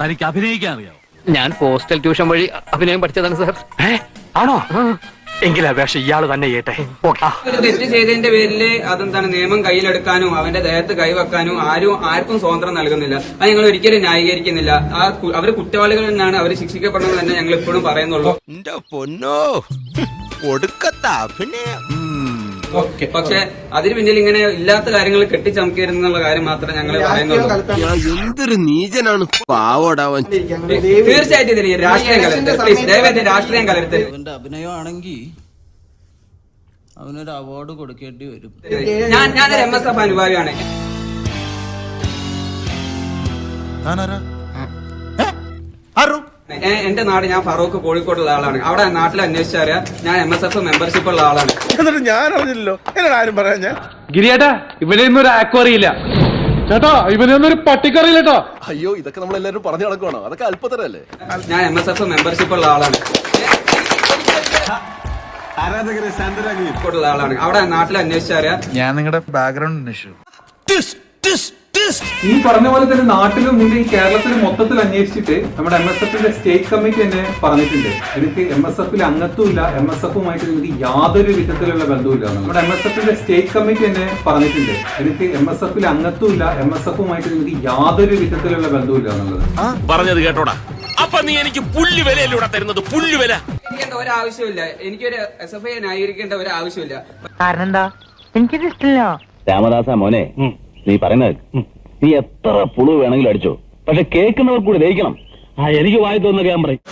തനിക്ക് അഭിനയിക്കാൻ അറിയാമോ ഞാൻ പോസ്റ്റൽ ട്യൂഷൻ വഴി അഭിനയം പഠിച്ചതാണ് സാർ. ആണോ? എങ്കിൽ അപേക്ഷ ഇയാൾ തന്നെ ചെയ്യട്ടെ. ഒരു തെറ്റ് ചെയ്തതിന്റെ പേരിൽ അതെന്താണ് നിയമം കയ്യിലെടുക്കാനും അവന്റെ ദേഹത്ത് കൈവെക്കാനും ആരും ആർക്കും സ്വാതന്ത്ര്യം നൽകുന്നില്ല. അത് ഞങ്ങൾ ഒരിക്കലും ന്യായീകരിക്കുന്നില്ല. ആ കു- അവർ കുറ്റവാളികളിൽ നിന്നാണ് അവർ ശിക്ഷിക്കപ്പെടുന്നത് തന്നെ ഞങ്ങൾ ഇപ്പോഴും പറയുന്നുള്ളൂ. പൊന്നോ. കൊടുക്കത്ത അഭിനയം. പക്ഷെ അതിന് പിന്നിൽ ഇങ്ങനെ ഇല്ലാത്ത കാര്യങ്ങൾ കെട്ടിച്ചമക്കരുന്നുള്ള കാര്യം മാത്രമേ ഞങ്ങൾ പറയുന്നുള്ളൂ. എന്തൊരു നീചനാണ് പാവോടാവൻ തീർച്ചയായിട്ടും രാഷ്ട്രീയം പ്ലീസ് ദയവായിട്ട് രാഷ്ട്രീയം കലർത്തരുത് അവന്റെ അഭിനയമാണെങ്കിൽ അവനൊരു അവാർഡ് കൊടുക്കേണ്ടി വരും. ഞാൻ ഞാനൊരു എം എസ് എഫ് അനുഭാവിയാണ്. എ- എന്റെ നാട് ഞാൻ ഫറൂഖ് കോഴിക്കോടുള്ള ആളാണ്. അവിടെ നാട്ടിൽ അന്വേഷിച്ചറിയാം ഞാൻ എം എസ് എഫ് മെമ്പർഷിപ്പ് ഉള്ള ആളാണ്. എന്നിട്ട് ഞാൻ അറിഞ്ഞില്ലല്ലോ എന്നോട് ആരും പറയാൻ ഞാൻ ഗിരിയേട്ടാ ഇവനെ ഒന്നും ഒരു ആക്കും അറിയില്ല ചേട്ടാ ഇവനെ ഒന്നും ഒരു പട്ടിക്കറിയില്ല കേട്ടോ അയ്യോ ഇതൊക്കെ നമ്മൾ എല്ലാവരും പറഞ്ഞു നടക്കുവാണോ? അതൊക്കെ അല്പത്തരല്ലേ ഞാൻ എം എസ് എഫ് മെമ്പർഷിപ്പ് ഉള്ള ആളാണ്. ആളാണ്. അവിടെ നാട്ടിൽ അന്വേഷിച്ചറിയാം ഞാൻ നിങ്ങളുടെ ബാക്ക്ഗ്രൗണ്ട് അന്വേഷിച്ചു ഈ പറഞ്ഞ പോലെ തന്നെ നാട്ടിലും നിന്റെ ഈ കേരളത്തിൽ മൊത്തത്തിൽ അന്വേഷിച്ചിട്ട് നമ്മുടെ എം എസ് എഫിന്റെ സ്റ്റേറ്റ് കമ്മിറ്റി തന്നെ പറഞ്ഞിട്ടുണ്ട്. എനിക്ക് എം എസ് എഫിൽ അംഗത്വമില്ല എം എസ് എഫുമായിട്ട് എനിക്ക് യാതൊരു വിധത്തിലുള്ള ബന്ധവുമില്ല. നമ്മുടെ എം എസ് എഫിന്റെ സ്റ്റേറ്റ് കമ്മിറ്റി തന്നെ പറഞ്ഞിട്ടുണ്ട്. എനിക്ക് എം എസ് എഫിൽ അംഗത്വമില്ല എം എസ് എഫുമായിട്ട് എനിക്ക് യാതൊരു വിധത്തിലുള്ള ബന്ധവുമില്ല എന്നുള്ളത്. പറഞ്ഞത് കേട്ടോടാ. അപ്പൊ നീ എനിക്ക് പുല്ല് വിലയിലൂടെ തരുന്നത്? പുല്ല് വില. ഒരാവശ്യമില്ല എനിക്കൊരു എസ് എഫ് ഐ ന്യായീകരിക്കേണ്ട ഒരു ആവശ്യമില്ല കാരണം എന്താ? എനിക്കിത് ഇഷ്ടമില്ല. രാമദാസ മോനെ. നീ പറയുന്നത് നീ എത്ര പുളു വേണമെങ്കിലും അടിച്ചോ. പക്ഷെ കേൾക്കുന്നവർ കൂടി ദഹിക്കണം. ആ എനിക്ക് വായി തോന്നുന്ന ഞാൻ പറയും.